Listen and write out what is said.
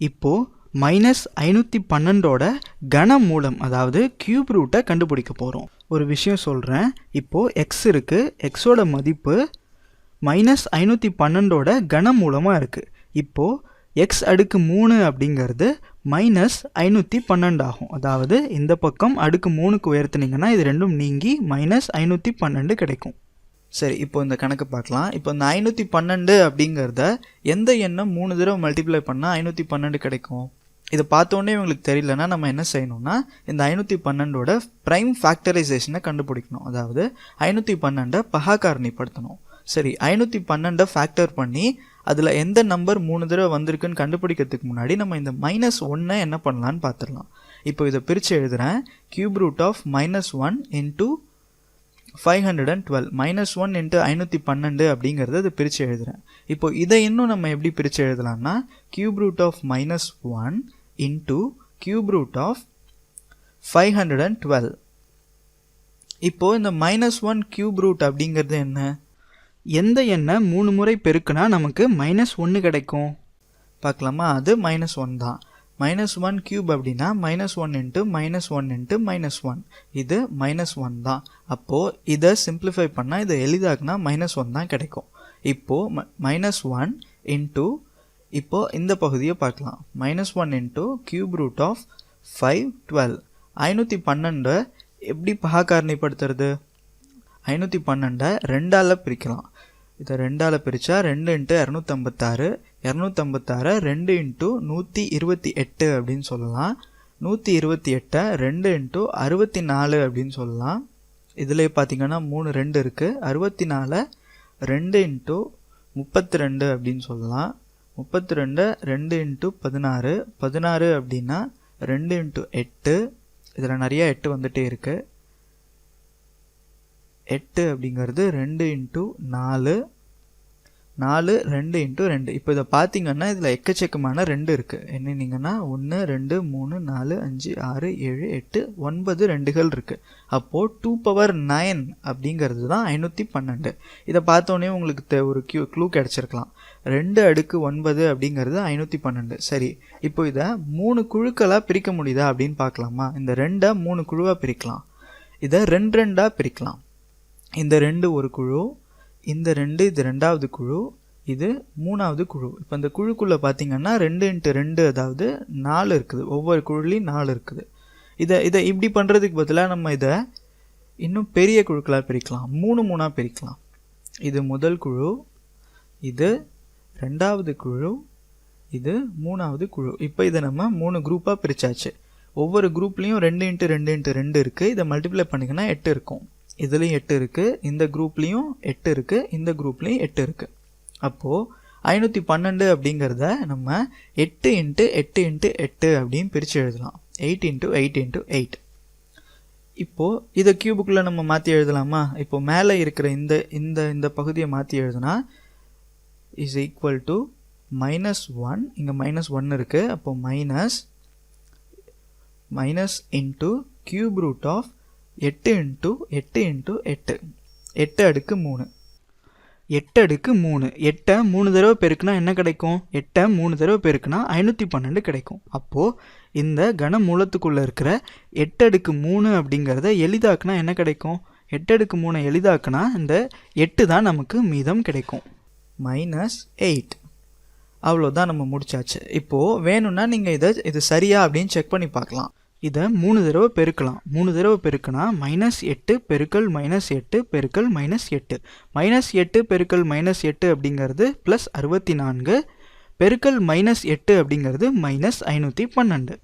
இப்போது மைனஸ் ஐநூற்றி பன்னெண்டோட கன மூலம் அதாவது கியூப் ரூட்டை கண்டுபிடிக்க போகிறோம் ஒரு விஷயம் சொல்கிறேன் இப்போது எக்ஸ் இருக்குது எக்ஸோட மதிப்பு மைனஸ் ஐநூற்றி பன்னெண்டோட கன மூலமாக இருக்குது இப்போது எக்ஸ் அடுக்கு மூணு அப்படிங்கிறது மைனஸ் ஐநூற்றி பன்னெண்டு ஆகும். அதாவது இந்த பக்கம் அடுக்கு மூணுக்கு உயர்த்தினீங்கன்னா இது ரெண்டும் நீங்கி மைனஸ் ஐநூற்றி பன்னெண்டு கிடைக்கும். சரி இப்போ இந்த கணக்கு பார்க்கலாம். இப்போ இந்த ஐநூற்றி பன்னெண்டு அப்படிங்கிறத எந்த எண்ணம் மூணு தடவை மல்டிப்ளை பண்ணால் ஐநூற்றி பன்னெண்டு கிடைக்கும்? இதை பார்த்தோன்னே இவங்களுக்கு தெரியலனா நம்ம என்ன செய்யணும்னா இந்த ஐநூற்றி பன்னெண்டோட ப்ரைம் ஃபேக்டரைசேஷனை கண்டுபிடிக்கணும். அதாவது ஐநூற்றி பன்னெண்டை பகாக்காரணிப்படுத்தணும். சரி ஐநூற்றி பன்னெண்டை ஃபேக்டர் பண்ணி அதில் எந்த நம்பர் மூணு தடவை வந்திருக்குன்னு கண்டுபிடிக்கிறதுக்கு முன்னாடி நம்ம இந்த மைனஸ் ஒன்னை என்ன பண்ணலான்னு பார்த்துடலாம். இப்போ இதை பிரித்து எழுதுகிறேன் cube root of minus one into five hundred and twelve minus one into ஐநூற்றி பன்னெண்டு அப்படிங்கிறத இதை பிரித்து எழுதுகிறேன் இப்போ இதை இன்னும் நம்ம எப்படி பிரித்து எழுதலாம்னா cube root of minus one into cube root of five hundred and twelve இப்போது இந்த மைனஸ் ஒன் கியூப் ரூட் அப்படிங்கிறது என்ன? எந்த எண்ணை மூணு முறை பெருக்குனா நமக்கு மைனஸ் ஒன்று கிடைக்கும். பார்க்கலாமா? அது மைனஸ் ஒன் தான். மைனஸ் ஒன் கியூப் அப்படின்னா minus one into minus one into minus one இது மைனஸ் ஒன் தான். அப்போது இதை சிம்பிளிஃபை பண்ணால் இதை எளிதாக்குனா மைனஸ் ஒன் தான் கிடைக்கும். இப்போது மைனஸ் ஒன் இன்ட்டு இப்போது இந்த பகுதியை பார்க்கலாம். Minus one into cube root of five twelve ஐநூற்றி பன்னெண்டு எப்படி பகாக்காரணிப்படுத்துறது? ஐநூற்றி பன்னெண்டை ரெண்டால் பிரிக்கலாம். இதை ரெண்டால் பிரித்தா ரெண்டு இன்ட்டு இரநூத்தம்பத்தாறு இரநூத்தம்பத்தாறு ரெண்டு இன்ட்டு நூற்றி இருபத்தி எட்டு அப்படின்னு சொல்லலாம். நூற்றி இருபத்தி எட்டை ரெண்டு இன்ட்டு அறுபத்தி நாலு அப்படின்னு சொல்லலாம். இதில் பார்த்தீங்கன்னா மூணு ரெண்டு இருக்குது அறுபத்தி நாலை ரெண்டு இன்ட்டு முப்பத்தி ரெண்டு அப்படின்னு சொல்லலாம். முப்பத்தி ரெண்டு ரெண்டு இன்ட்டு பதினாறு. பதினாறு அப்படின்னா ரெண்டு இன்ட்டு எட்டு. இதில் நிறைய எட்டு வந்துகிட்டே இருக்குது எட்டு அப்படிங்கிறது ரெண்டு இன்ட்டு நாலு நாலு ரெண்டு இன்ட்டு ரெண்டு. இப்போ இதை பார்த்தீங்கன்னா இதில் எக்கச்சக்கமான ரெண்டு இருக்குது என்னன்னீங்கன்னா ஒன்று ரெண்டு மூணு நாலு அஞ்சு ஆறு ஏழு எட்டு ஒன்பது ரெண்டுகள் இருக்குது அப்போது டூ பவர் நைன் அப்படிங்கிறது தான் ஐநூற்றி பன்னெண்டு. இதை பார்த்தோன்னே உங்களுக்கு தே ஒரு க்யூ க்ளூ கிடச்சிருக்கலாம். ரெண்டு அடுக்கு ஒன்பது அப்படிங்கிறது ஐநூற்றி பன்னெண்டு. சரி இப்போ இதை மூணு குழுக்களாக பிரிக்க முடியுதா அப்படின்னு பார்க்கலாமா? இந்த ரெண்டை மூணு குழுவாக பிரிக்கலாம். இதை ரெண்டு ரெண்டாக பிரிக்கலாம். இந்த ரெண்டு ஒரு குழு இந்த ரெண்டு இது ரெண்டாவது குழு இது மூணாவது குழு. இப்போ இந்த குழுக்குள்ளே பார்த்தீங்கன்னா ரெண்டு இன்ட்டு ரெண்டு அதாவது நாலு இருக்குது. ஒவ்வொரு குழுலையும் நாலு இருக்குது. இதை இதை இப்படி பண்ணுறதுக்கு பதிலாக நம்ம இதை இன்னும் பெரிய குழுக்களாக பிரிக்கலாம். மூணு மூணாக பிரிக்கலாம். இது முதல் குழு இது ரெண்டாவது குழு இது மூணாவது குழு. இப்போ இதை நம்ம மூணு குரூப்பாக பிரித்தாச்சு ஒவ்வொரு குரூப்லேயும் ரெண்டு இன்ட்டு ரெண்டு இன்ட்டு ரெண்டு இருக்குது இதை மல்டிப்ளை பண்ணிங்கன்னா எட்டு இருக்கும். இதுலேயும் எட்டு இருக்குது இந்த குரூப்லேயும் எட்டு இருக்குது இந்த குரூப்லேயும் எட்டு இருக்குது அப்போது ஐநூற்றி பன்னெண்டு அப்படிங்கிறத நம்ம எட்டு இன்ட்டு எட்டு இன்ட்டு எட்டு அப்படின்னு பிரித்து எழுதலாம். Eight into eight into eight. இப்போது இதை கியூபுக்குள்ளே நம்ம மாற்றி எழுதலாமா? இப்போது மேலே இருக்கிற இந்த இந்த இந்த பகுதியை மாற்றி எழுதுனா is equal to minus one இங்கே மைனஸ் ஒன் இருக்குது அப்போது minus minus into cube root of எட்டு இன்ட்டு எட்டு இன்ட்டு எட்டு. எட்டு அடுக்கு மூணு. எட்டு அடுக்கு மூணு. எட்டை மூணு தடவை பெருக்குனா என்ன கிடைக்கும்? எட்டை மூணு தடவை பெருக்குனா ஐநூற்றி பன்னெண்டு கிடைக்கும். அப்போது இந்த கனமூலத்துக்குள்ளே இருக்கிற எட்டு அடுக்கு மூணு அப்படிங்கிறத எளிதாக்குனா என்ன கிடைக்கும்? எட்டு அடுக்கு மூணை எளிதாக்குனா இந்த எட்டு தான் நமக்கு மீதம் கிடைக்கும். Minus eight. அவ்வளோதான் நம்ம முடிச்சாச்சு. இப்போது வேணும்னா நீங்கள் இதை இது சரியா அப்படின்னு செக் பண்ணி பார்க்கலாம். இதை மூணு தடவை பெருக்கலாம். மூணு தடவை பெருக்கினா மைனஸ் எட்டு பெருக்கல் மைனஸ் எட்டு பெருக்கல் மைனஸ் எட்டு. மைனஸ் எட்டு பெருக்கல் மைனஸ் எட்டு அப்படிங்கிறது ப்ளஸ் அறுபத்தி நான்கு. பெருக்கல் மைனஸ் எட்டு அப்படிங்கிறது மைனஸ் ஐநூற்றி பன்னெண்டு.